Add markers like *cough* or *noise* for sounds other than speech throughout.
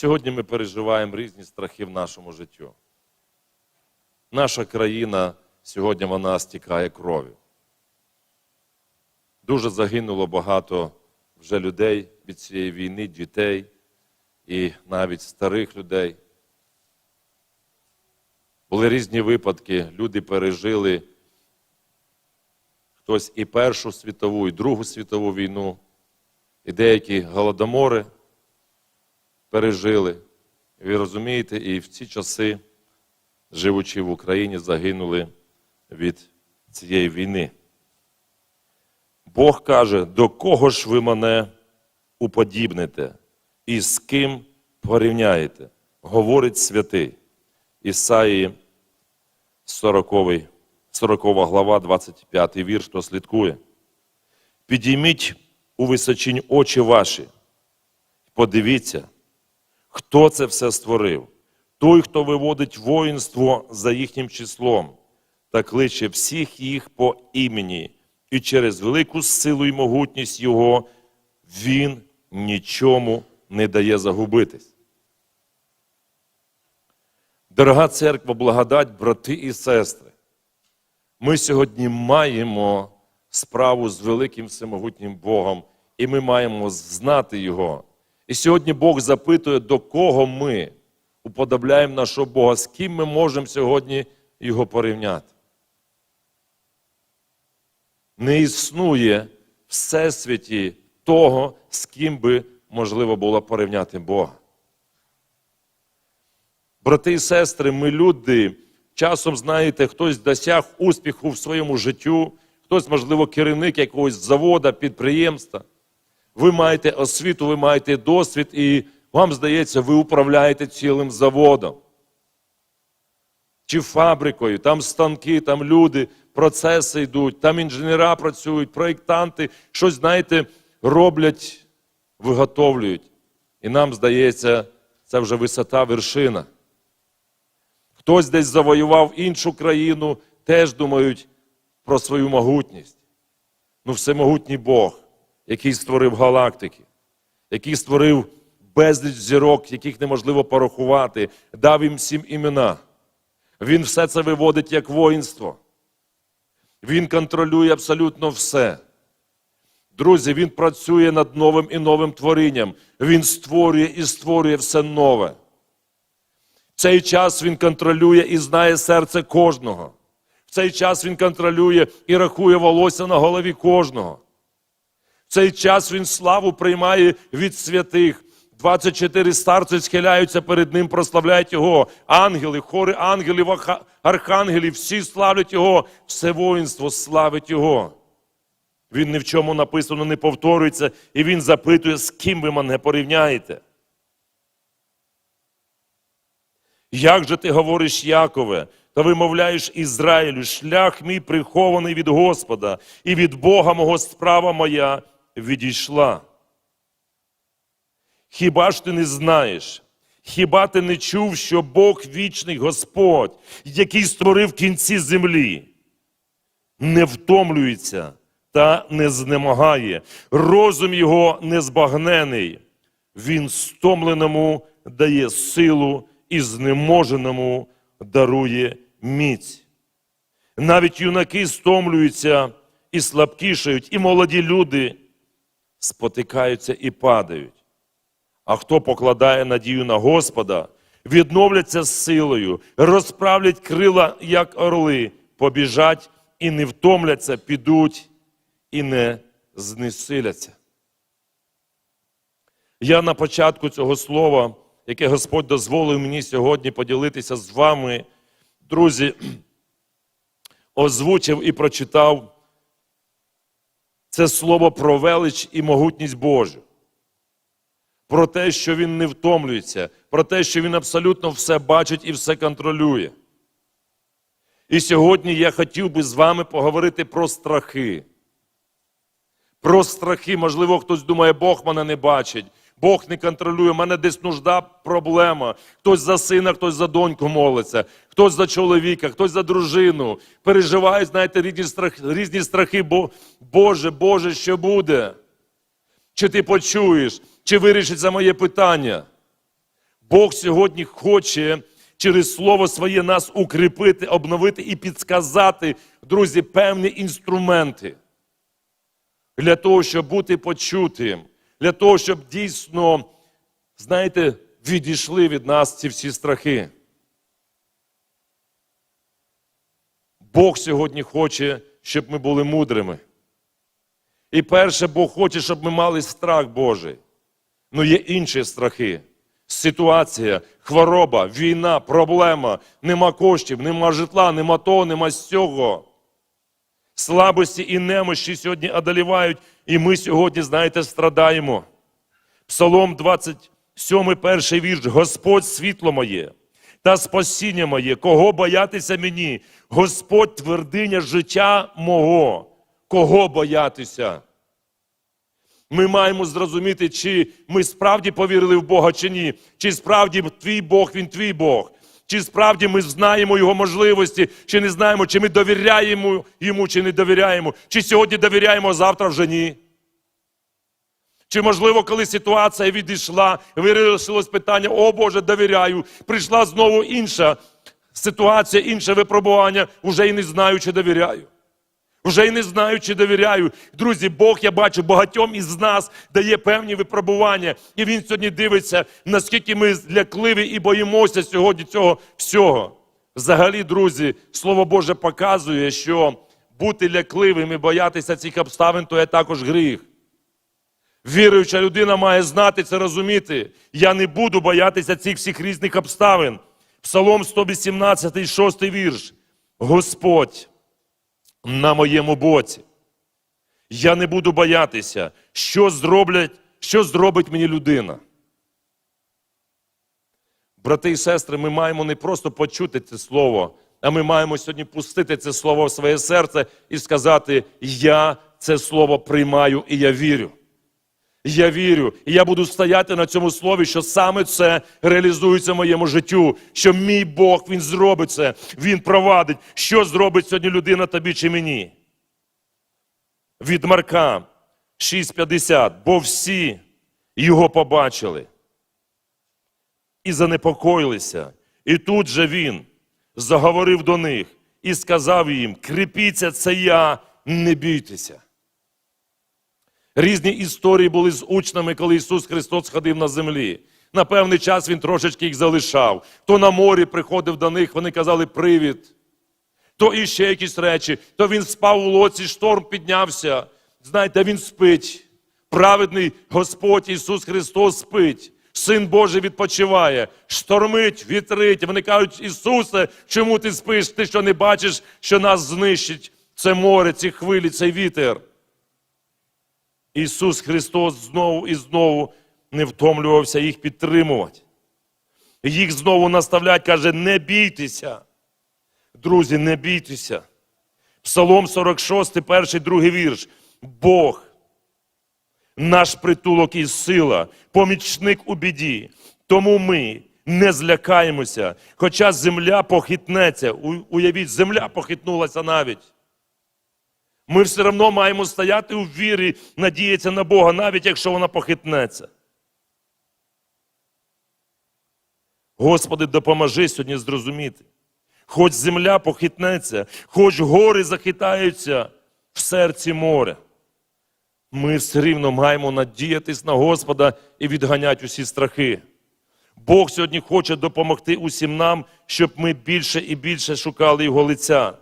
Сьогодні ми переживаємо різні страхи в нашому життю. Наша країна сьогодні вона стікає кров'ю. Дуже загинуло багато вже людей від цієї війни, дітей і навіть старих людей. Були різні випадки, люди пережили хтось і Першу світову, і Другу світову війну, і деякі голодомори пережили. Ви розумієте, і в ці часи, живучи в Україні, загинули від цієї війни. Бог каже, до кого ж ви мене уподібните і з ким порівняєте? Говорить святий. Ісаї 40, 40 глава, 25 вірш, хто слідкує. Підійміть у височинь очі ваші, подивіться, хто це все створив. Той, хто виводить воїнство за їхнім числом та кличе всіх їх по імені, і через велику силу і могутність Його Він нічому не дає загубитись. Дорога церква, благодать, брати і сестри, ми сьогодні маємо справу з великим всемогутнім Богом, і ми маємо знати Його. І сьогодні Бог запитує, до кого ми уподобляємо нашого Бога, з ким ми можемо сьогодні його порівняти. Не існує всесвіті того, з ким би можливо було порівняти Бога. Брати і сестри, ми люди, часом, знаєте, хтось досяг успіху в своєму життю, хтось, можливо, керівник якогось завода, підприємства. Ви маєте освіту, ви маєте досвід, і вам здається, ви управляєте цілим заводом. Чи фабрикою, там станки, там люди, процеси йдуть, там інженера працюють, проєктанти, щось, знаєте, роблять, виготовлюють. І нам здається, це вже висота вершина. Хтось десь завоював іншу країну, теж думають про свою могутність. Ну, всемогутній Бог, який створив галактики, який створив безліч зірок, яких неможливо порахувати, дав їм всім імена. Він все це виводить як воїнство. Він контролює абсолютно все. Друзі, він працює над новим і новим творінням. Він створює і створює все нове. В цей час він контролює і знає серце кожного. В цей час він контролює і рахує волосся на голові кожного. Цей час він славу приймає від святих. 24 старці схиляються перед ним, прославляють його. Ангели, хори ангелів, архангелів, всі славлять його, все воїнство славить його. Він ні в чому написано не повторюється, і він запитує, з ким ви мене порівняєте. Як же ти говориш, Якове, та вимовляєш Ізраїлю, шлях мій прихований від Господа, і від Бога мого справа моя відійшла. Хіба ж ти не знаєш? Хіба ти не чув, що Бог вічний Господь, який створив кінці землі, не втомлюється та не знемагає, розум його незбагнений, він стомленому дає силу і знеможеному дарує міць. Навіть юнаки стомлюються і слабкішають, і молоді люди спотикаються і падають. А хто покладає надію на Господа, відновляться з силою, розправлять крила, як орли, побіжать і не втомляться, підуть і не знесиляться. Я на початку цього слова, яке Господь дозволив мені сьогодні поділитися з вами, друзі, *clears throat* озвучив і прочитав це слово про велич і могутність Божу. Про те, що він не втомлюється, про те, що він абсолютно все бачить і все контролює. І сьогодні я хотів би з вами поговорити про страхи. Про страхи, можливо, хтось думає, Бог мене не бачить, Бог не контролює, в мене десь нужда, проблема. Хтось за сина, хтось за доньку молиться, хтось за чоловіка, хтось за дружину. Переживають, знаєте, різні страхи, різні страхи, бо Боже, Боже, що буде? Чи ти почуєш, чи вирішить за моє питання? Бог сьогодні хоче через Слово своє нас укріпити, обновити і підсказати, друзі, певні інструменти для того, щоб бути почутим, для того, щоб дійсно, знаєте, відійшли від нас ці всі страхи. Бог сьогодні хоче, щоб ми були мудрими. І перше, Бог хоче, щоб ми мали страх Божий. Ну є інші страхи. Ситуація, хвороба, війна, проблема, нема коштів, нема житла, нема того, нема сього. Слабості і немощі сьогодні одолівають, і ми сьогодні, знаєте, страдаємо. Псалом 27, перший вірш. Господь світло моє та спасіння моє, кого боятися мені? Господь твердиня життя мого. Кого боятися? Ми маємо зрозуміти, чи ми справді повірили в Бога, чи ні. Чи справді твій Бог, він твій Бог. Чи справді ми знаємо Його можливості, чи не знаємо, чи ми довіряємо йому, чи не довіряємо, чи сьогодні довіряємо, а завтра вже ні. Чи можливо, коли ситуація відійшла, вирішилось питання, о Боже, довіряю, прийшла знову інша ситуація, інше випробування, вже і не знаю, чи довіряю. Вже й не знаю, чи довіряю. Друзі, Бог, я бачу, багатьом із нас дає певні випробування. І Він сьогодні дивиться, наскільки ми злякливі і боїмося сьогодні цього всього. Взагалі, друзі, Слово Боже показує, що бути лякливим і боятися цих обставин то є також гріх. Віруюча людина має знати це, розуміти. Я не буду боятися цих всіх різних обставин. Псалом 118, 6 вірш. Господь на моєму боці. Я не буду боятися, що зроблять, що зробить мені людина. Брати і сестри, ми маємо не просто почути це слово, а ми маємо сьогодні пустити це слово в своє серце і сказати: Я це слово приймаю і я вірю. Я вірю, і я буду стояти на цьому слові, що саме це реалізується в моєму життю, що мій Бог Він зробить це, Він провадить. Що зробить сьогодні людина тобі чи мені? Від Марка 6,50. Бо всі його побачили і занепокоїлися. І тут же він заговорив до них і сказав їм: Кріпіться, це я, не бійтеся. Різні історії були з учнями, коли Ісус Христос ходив на землі. На певний час Він трошечки їх залишав. То на морі приходив до них, вони казали привід. То іще якісь речі, то він спав у лоці, шторм піднявся. Знаєте, він спить. Праведний Господь Ісус Христос спить. Син Божий відпочиває, штормить, вітрить. Вони кажуть, Ісусе, чому ти спиш? Ти що не бачиш, що нас знищить це море, ці хвилі, цей вітер? Ісус Христос знову і знову не втомлювався їх підтримувати. Їх знову наставлять, каже, не бійтеся. Друзі, не бійтеся. Псалом 46, перший, другий вірш. Бог, наш притулок і сила, помічник у біді. Тому ми не злякаємося, хоча земля похитнеться. Уявіть, земля похитнулася навіть. Ми все одно маємо стояти у вірі, надіятися на Бога, навіть якщо вона похитнеться. Господи, допоможи сьогодні зрозуміти. Хоч земля похитнеться, хоч гори захитаються в серці моря. Ми все рівно маємо надіятись на Господа і відганяти усі страхи. Бог сьогодні хоче допомогти усім нам, щоб ми більше і більше шукали Його лиця.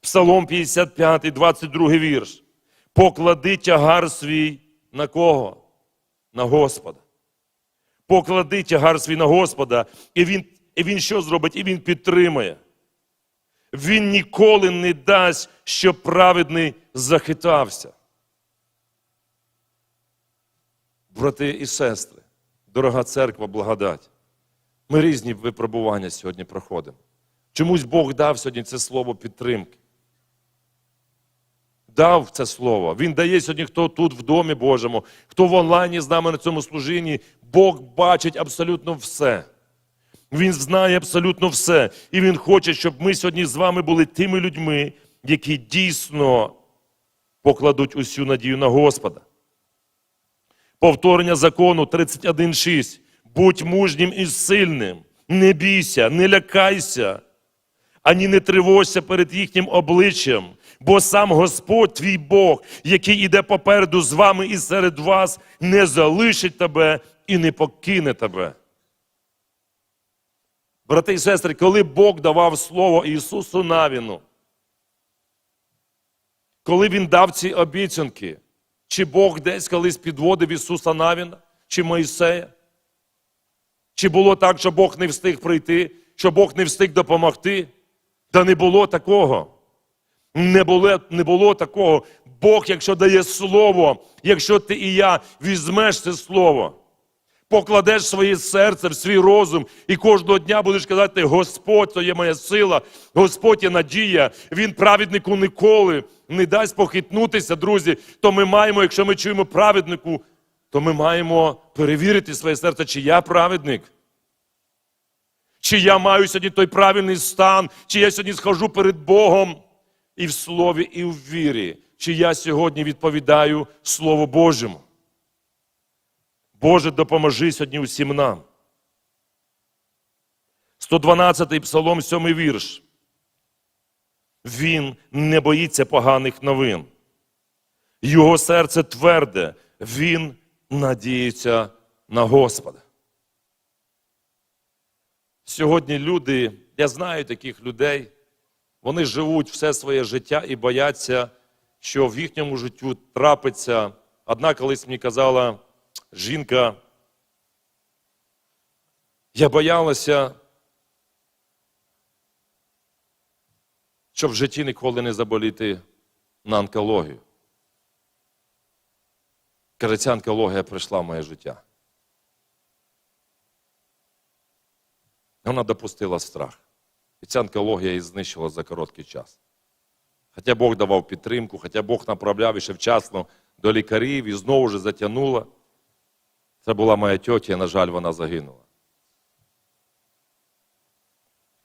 Псалом 55, 22 вірш. Поклади тягар свій на кого? На Господа. Поклади тягар свій на Господа, і він, і він що зробить? І він підтримає. Він ніколи не дасть, щоб праведний захитався. Брати і сестри, дорога церква, благодать. Ми різні випробування сьогодні проходимо. Чомусь Бог дав сьогодні це слово підтримки. Дав це слово. Він дає сьогодні, хто тут в домі Божому, хто в онлайні з нами на цьому служінні. Бог бачить абсолютно все. Він знає абсолютно все. І Він хоче, щоб ми сьогодні з вами були тими людьми, які дійсно покладуть усю надію на Господа. Повторення закону 31.6. Будь мужнім і сильним, не бійся, не лякайся, ані не тривожся перед їхнім обличчям, бо сам Господь твій Бог, який іде попереду з вами і серед вас, не залишить тебе і не покине тебе. Брати і сестри, коли Бог давав слово Ісусу Навіну, коли Він дав ці обіцянки, чи Бог десь колись підводив Ісуса Навіна, чи Моїсея? Чи було так, що Бог не встиг прийти, що Бог не встиг допомогти? Та не було такого. Не було, не було такого. Бог, якщо дає слово, якщо ти і я візьмеш це слово, покладеш своє серце в свій розум і кожного дня будеш казати, Господь, то є моя сила, Господь є надія, Він праведнику ніколи не дасть похитнутися, друзі. То ми маємо, якщо ми чуємо праведнику, то ми маємо перевірити своє серце, чи я праведник. Чи я маю сьогодні той правильний стан, чи я сьогодні схожу перед Богом і в слові, і в вірі, чи я сьогодні відповідаю Слову Божому. Боже, допоможи сьогодні усім нам. 112-й псалом, 7 вірш. Він не боїться поганих новин. Його серце тверде, він надіється на Господа. Сьогодні люди, я знаю таких людей, вони живуть все своє життя і бояться, що в їхньому життю трапиться. Одна колись мені казала жінка, я боялася, щоб в житті ніколи не заболіти на онкологію. Каже, ця онкологія прийшла в моє життя. Вона допустила страх. І ця онкологія її знищила за короткий час. Хоча Бог давав підтримку, хоча Бог направляв і ще вчасно до лікарів і знову ж затягнула. Це була моя тьотя, і, на жаль, вона загинула.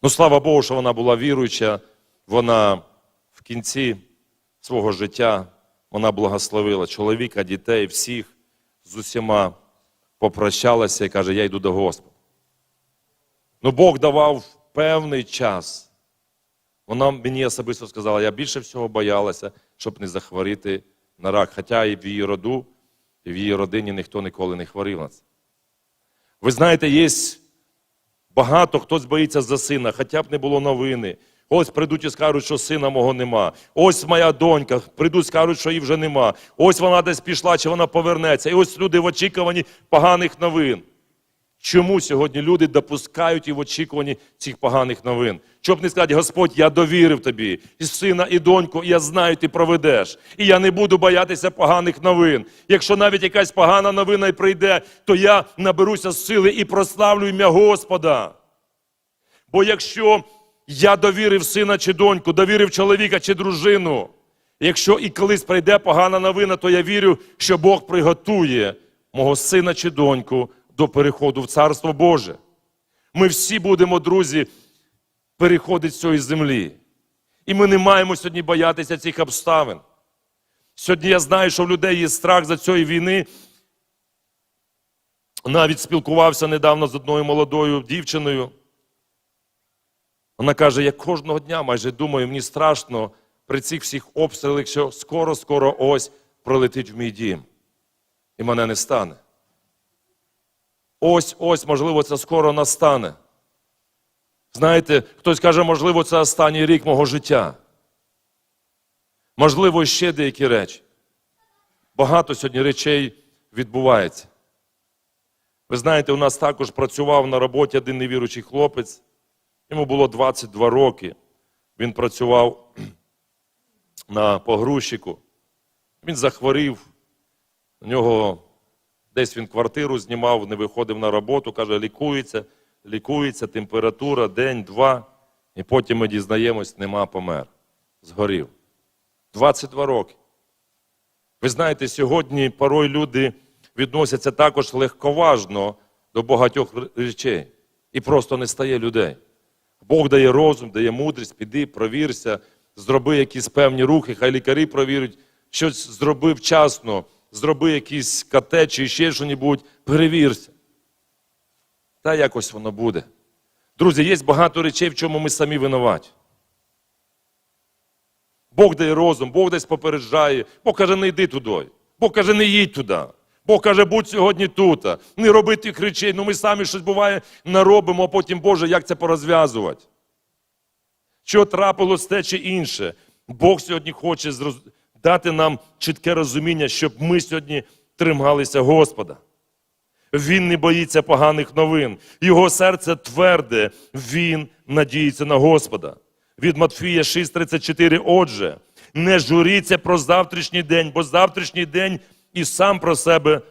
Ну, слава Богу, що вона була віруюча, вона в кінці свого життя вона благословила чоловіка, дітей, всіх з усіма попрощалася і каже, я йду до Господа. Ну, Бог давав певний час. Вона мені особисто сказала, я більше всього боялася, щоб не захворіти на рак. Хоча і в її роду, і в її родині ніхто ніколи не хворів на це. Ви знаєте, є багато хтось боїться за сина, хоча б не було новини. Ось прийдуть і скажуть, що сина мого нема. Ось моя донька, прийдуть, скажуть, що її вже нема. Ось вона десь пішла, чи вона повернеться. І ось люди в очікуванні поганих новин. Чому сьогодні люди допускають і в очікуванні цих поганих новин? Щоб не сказати, Господь, я довірив тобі, і сина, і доньку, і я знаю, ти проведеш. І я не буду боятися поганих новин. Якщо навіть якась погана новина і прийде, то я наберуся сили і прославлю ім'я Господа. Бо якщо я довірив сина чи доньку, довірив чоловіка чи дружину, якщо і колись прийде погана новина, то я вірю, що Бог приготує мого сина чи доньку до переходу в Царство Боже. Ми всі будемо, друзі, переходити з цієї землі. І ми не маємо сьогодні боятися цих обставин. Сьогодні я знаю, що в людей є страх за цієї війни. Навіть спілкувався недавно з одною молодою дівчиною. Вона каже: я кожного дня майже думаю, мені страшно при цих всіх обстрілах, що скоро-скоро ось пролетить в мій дім. І мене не стане. Ось ось, можливо, це скоро настане. Знаєте, хтось каже, можливо, це останній рік мого життя. Можливо, ще деякі речі. Багато сьогодні речей відбувається. Ви знаєте, у нас також працював на роботі один невіруючий хлопець. Йому було 22 роки. Він працював *clears throat* на погрузчику. Він захворів. У нього десь він квартиру знімав, не виходив на роботу, каже, лікується, лікується, температура, день, два. І потім ми дізнаємось, нема помер. Згорів. 22 роки. Ви знаєте, сьогодні порой люди відносяться також легковажно до багатьох речей. І просто не стає людей. Бог дає розум, дає мудрість, піди, провірся, зроби якісь певні рухи, хай лікарі провірять, щось зроби вчасно, зроби якісь КТ чи ще щось, перевірся. Та якось воно буде. Друзі, є багато речей, в чому ми самі винуваті. Бог дає розум, Бог десь попереджає, Бог каже, не йди туди. Бог каже, не їдь туди. Бог каже, будь сьогодні тут. Не роби тих речей. Ну ми самі щось буває наробимо, а потім, Боже, як це порозв'язувати? Що трапилось те чи інше? Бог сьогодні хоче зроз... дати нам чітке розуміння, щоб ми сьогодні трималися Господа. Він не боїться поганих новин. Його серце тверде, він надіється на Господа. Від Матфія 6:34. Отже, не журіться про завтрашній день, бо завтрашній день і сам про себе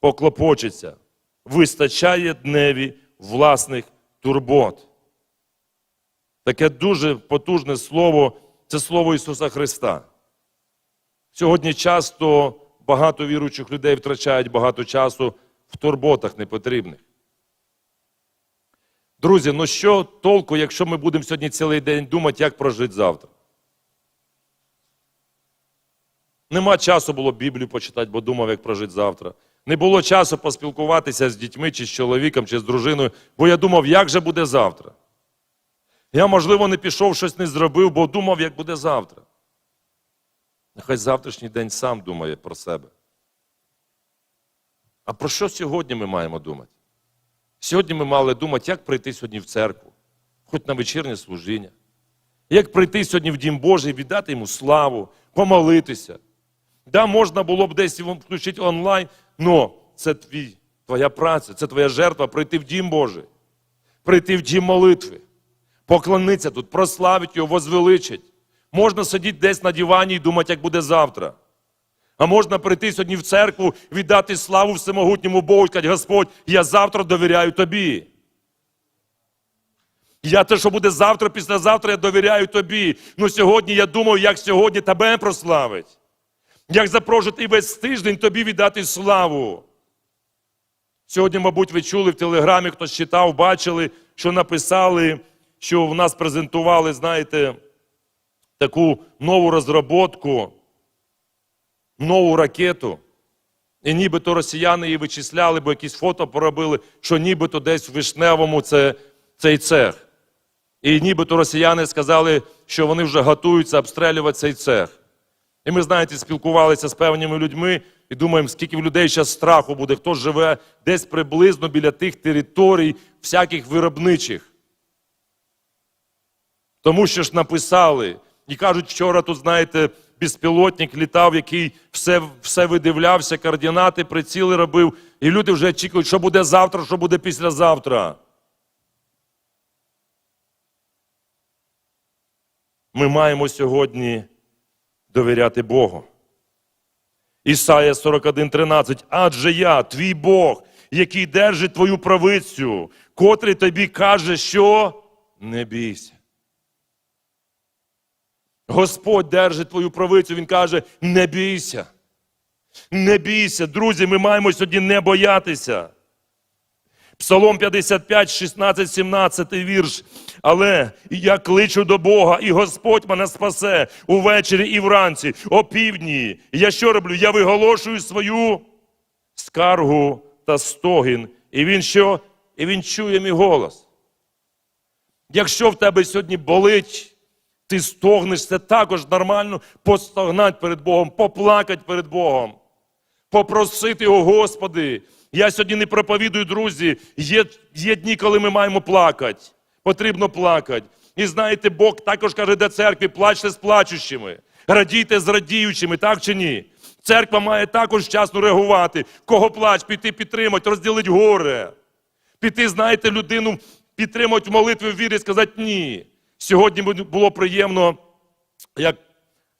поклопочеться. Вистачає дневі власних турбот. Таке дуже потужне слово це слово Ісуса Христа. Сьогодні часто багато віруючих людей втрачають багато часу в турботах непотрібних. Друзі, ну що толку, якщо ми будемо сьогодні цілий день думати, як прожити завтра? Нема часу було Біблію почитати, бо думав, як прожити завтра. Не було часу поспілкуватися з дітьми, чи з чоловіком, чи з дружиною, бо я думав, як же буде завтра. Я, можливо, не пішов, щось не зробив, бо думав, як буде завтра. Нехай завтрашній день сам думає про себе. А про що сьогодні ми маємо думати? Сьогодні ми мали думати, як прийти сьогодні в церкву, хоч на вечірнє служіння. Як прийти сьогодні в Дім Божий, віддати йому славу, помолитися. Да, можна було б десь включити онлайн, але це твій, твоя праця, це твоя жертва прийти в Дім Божий, прийти в дім молитви, поклонитися тут, прославити його, возвеличить. Можна сидіти десь на дивані і думати, як буде завтра. А можна прийти сьогодні в церкву, віддати славу всемогутньому Богу і сказати, Господь, я завтра довіряю тобі. Я те, що буде завтра, післязавтра, я довіряю тобі. Ну сьогодні я думаю, як сьогодні тебе прославить. Як запрожити весь тиждень тобі віддати славу. Сьогодні, мабуть, ви чули в телеграмі, хтось читав, бачили, що написали, що в нас презентували, знаєте, таку нову розробку, нову ракету. І нібито росіяни її вичисляли, бо якісь фото поробили, що нібито десь в Вишневому це, цей цех. І нібито росіяни сказали, що вони вже готуються обстрілювати цей цех. І ми, знаєте, спілкувалися з певними людьми і думаємо, скільки в людей зараз страху буде, хто живе десь приблизно біля тих територій, всяких виробничих. Тому що ж написали, і кажуть, вчора тут, знаєте, безпілотник літав, який все, все видивлявся, координати, приціли робив, і люди вже очікують, що буде завтра, що буде післязавтра. Ми маємо сьогодні довіряти Богу. Ісая 41,13. Адже я, твій Бог, який держить твою правицю, котрий тобі каже, що не бійся. Господь держить твою правицю, Він каже, не бійся. Не бійся. Друзі, ми маємо сьогодні не боятися. Псалом 55, 16, 17 вірш. Але я кличу до Бога, і Господь мене спасе увечері і вранці, о півдні. Я що роблю? Я виголошую свою скаргу та стогін. І він що? І він чує мій голос. Якщо в тебе сьогодні болить, ти стогнеш, це також нормально постогнати перед Богом, поплакати перед Богом, попросити його, Господи. Я сьогодні не проповідую, друзі. Є, є дні, коли ми маємо плакати. Потрібно плакати. І знаєте, Бог також каже до церкви, плачте з плачущими, радійте з радіючими, так чи ні? Церква має також вчасно реагувати. Кого плач, піти підтримати, розділити горе. Піти, знаєте, людину підтримати в молитві в вірі сказати ні. Сьогодні було приємно, як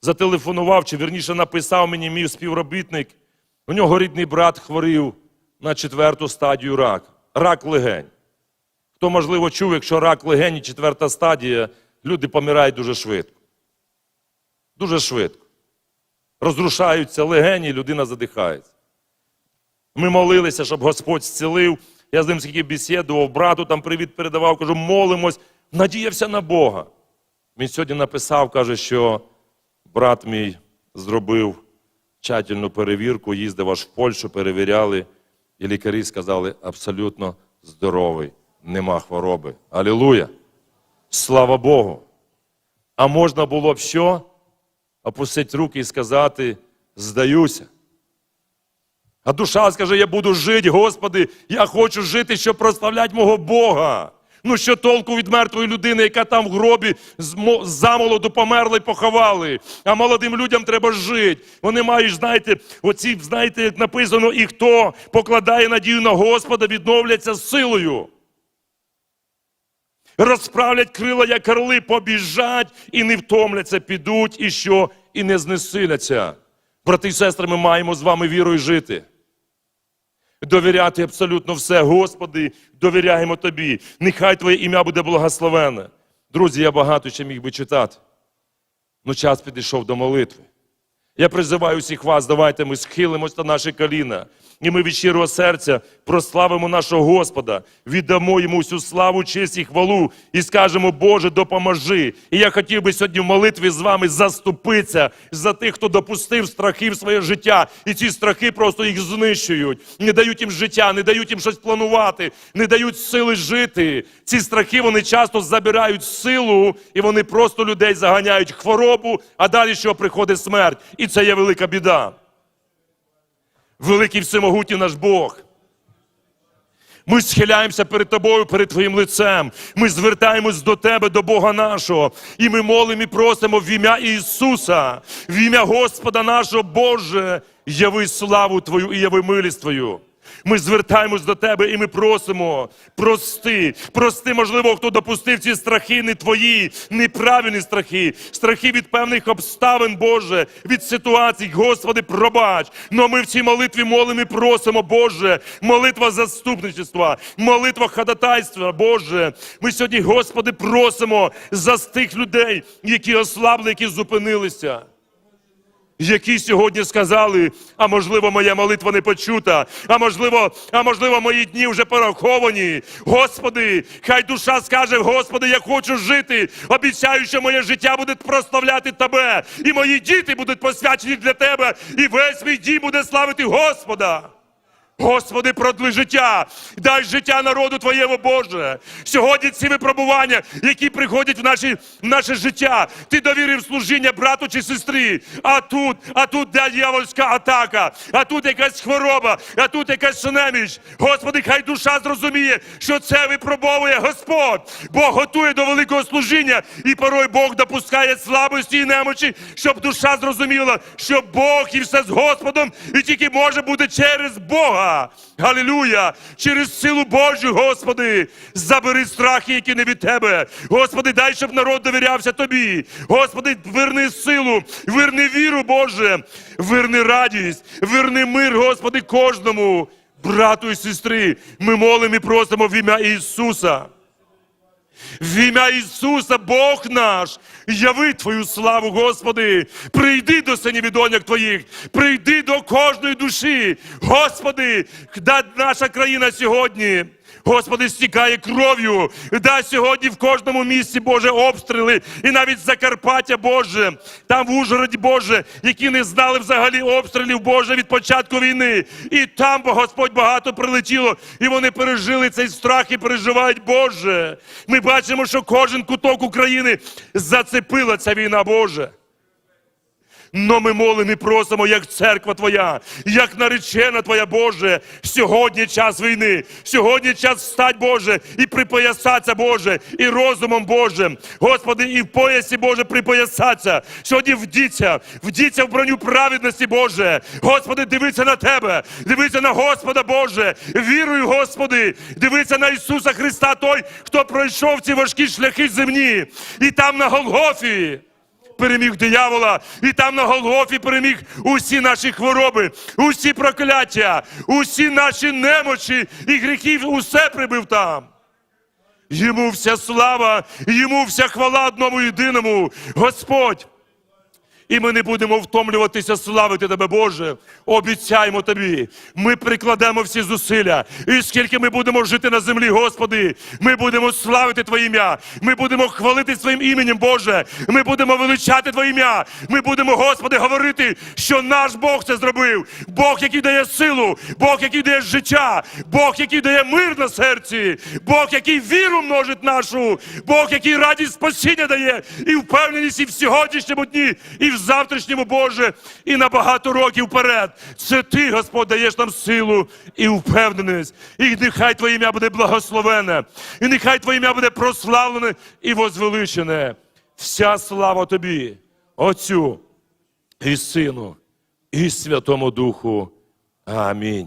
зателефонував, чи вірніше написав мені мій співробітник. У нього рідний брат хворів на четверту стадію рак. Рак легень. Хто, можливо, чув, якщо рак легені, четверта стадія, люди помирають дуже швидко. Дуже швидко. Розрушаються легені, людина задихається. Ми молилися, щоб Господь зцілив. Я з ним скільки бесідував, брату там привіт передавав, кажу, молимось, надіявся на Бога. Він сьогодні написав, каже, що брат мій зробив тщательну перевірку, їздив аж в Польщу, перевіряли, і лікарі сказали абсолютно здоровий, нема хвороби. Алілуя! Слава Богу! А можна було б що? Опустити руки і сказати: здаюся. А душа скаже, я буду жити, Господи, я хочу жити, щоб прославляти мого Бога. Ну що толку від мертвої людини, яка там в гробі замолоду померла і поховали. А молодим людям треба жити. Вони мають, знаєте, оці, знаєте, як написано, і хто покладає надію на Господа, відновляться силою. Розправлять крила, як орли, побіжать і не втомляться, підуть і що, і не знесиляться. Брати і сестри, ми маємо з вами вірою жити. Довіряти абсолютно все. Господи, довіряємо Тобі. Нехай Твоє ім'я буде благословене. Друзі, я багато ще міг би читати. Ну, час підійшов до молитви. Я призиваю всіх вас, давайте ми схилимось на наші коліна. І ми від щирого серця прославимо нашого Господа, віддамо йому всю славу, честь і хвалу і скажемо, Боже, допоможи. І я хотів би сьогодні в молитві з вами заступитися за тих, хто допустив страхи в своє життя. І ці страхи просто їх знищують, не дають їм життя, не дають їм щось планувати, не дають сили жити. Ці страхи вони часто забирають силу, і вони просто людей заганяють хворобу, а далі що приходить смерть. І це є велика біда. Великий всемогутній наш Бог. Ми схиляємося перед тобою, перед твоїм лицем. Ми звертаємось до тебе, до Бога нашого. І ми молимо і просимо в ім'я Ісуса, в ім'я Господа нашого Боже, яви славу Твою і яви милість Твою. Ми звертаємось до тебе і ми просимо, прости, прости, можливо, хто допустив ці страхи не твої, неправильні страхи, страхи від певних обставин, Боже, від ситуацій, Господи, пробач. Но ми в цій молитві молимо і просимо, Боже, молитва заступничества, молитва ходатайства, Боже. Ми сьогодні, Господи, просимо за тих людей, які ослабли, які зупинилися які сьогодні сказали, а можливо, моя молитва не почута, а можливо, а можливо, мої дні вже пораховані. Господи, хай душа скаже, Господи, я хочу жити. Обіцяю, що моє життя буде прославляти Тебе, і мої діти будуть посвячені для Тебе, і весь мій дім буде славити Господа. Господи, продли життя, дай життя народу Твоєму Боже. Сьогодні ці випробування, які приходять в, наші, в наше життя, ти довірив служіння брату чи сестрі. А тут, а тут дьявольська атака, а тут якась хвороба, а тут якась неміч. Господи, хай душа зрозуміє, що це випробовує Господь. Бог готує до великого служіння, і порой Бог допускає слабості і немочі, щоб душа зрозуміла, що Бог і все з Господом, і тільки може бути через Бога. Галилюя! Через силу Божу, Господи, забери страхи, які не від Тебе. Господи, дай, щоб народ довірявся Тобі. Господи, верни силу, верни віру, Боже, верни радість, верни мир, Господи, кожному брату і сестри. Ми молимо і просимо в ім'я Ісуса. В ім'я Ісуса, Бог наш, яви Твою славу, Господи, прийди до синів і Твоїх, прийди до кожної душі. Господи, да наша країна сьогодні. Господи, стікає кров'ю. Да сьогодні в кожному місці, Боже, обстріли. І навіть Закарпаття, Боже, там в Ужгороді, Боже, які не знали взагалі обстрілів, Боже, від початку війни. І там, бо Господь, багато прилетіло, і вони пережили цей страх і переживають, Боже. Ми бачимо, що кожен куток України зацепила ця війна, Боже. Но ми молимо і просимо, як церква Твоя, як наречена Твоя, Боже, сьогодні час війни, сьогодні час встать, Боже, і припоясатися, Боже, і розумом Божим. Господи, і в поясі, Боже, припоясатися. Сьогодні вдіться, вдіться в броню праведності, Боже. Господи, дивися на Тебе, дивися на Господа, Боже, вірую, Господи, дивися на Ісуса Христа, Той, хто пройшов ці важкі шляхи земні, і там на Голгофі переміг диявола, і там на Голгофі переміг усі наші хвороби, усі прокляття, усі наші немочі і гріхів, усе прибив там. Йому вся слава, йому вся хвала одному єдиному. Господь, і ми не будемо втомлюватися славити тебе, Боже. Обіцяємо тобі. Ми прикладемо всі зусилля. І скільки ми будемо жити на землі, Господи, ми будемо славити Твоє ім'я. Ми будемо хвалити своїм іменем, Боже. Ми будемо величати Твоє ім'я. Ми будемо, Господи, говорити, що наш Бог це зробив. Бог, який дає силу, Бог, який дає життя, Бог, який дає мир на серці, Бог, який віру множить нашу, Бог, який радість спасіння дає, і впевненість і в сьогоднішньому дні, і в завтрашньому, Боже, і на багато років вперед. Це Ти, Господь, даєш нам силу і впевненість. І нехай Твоє ім'я буде благословене, і нехай Твоє ім'я буде прославлене і возвеличене. Вся слава Тобі, Отцю і Сину, і Святому Духу. Амінь.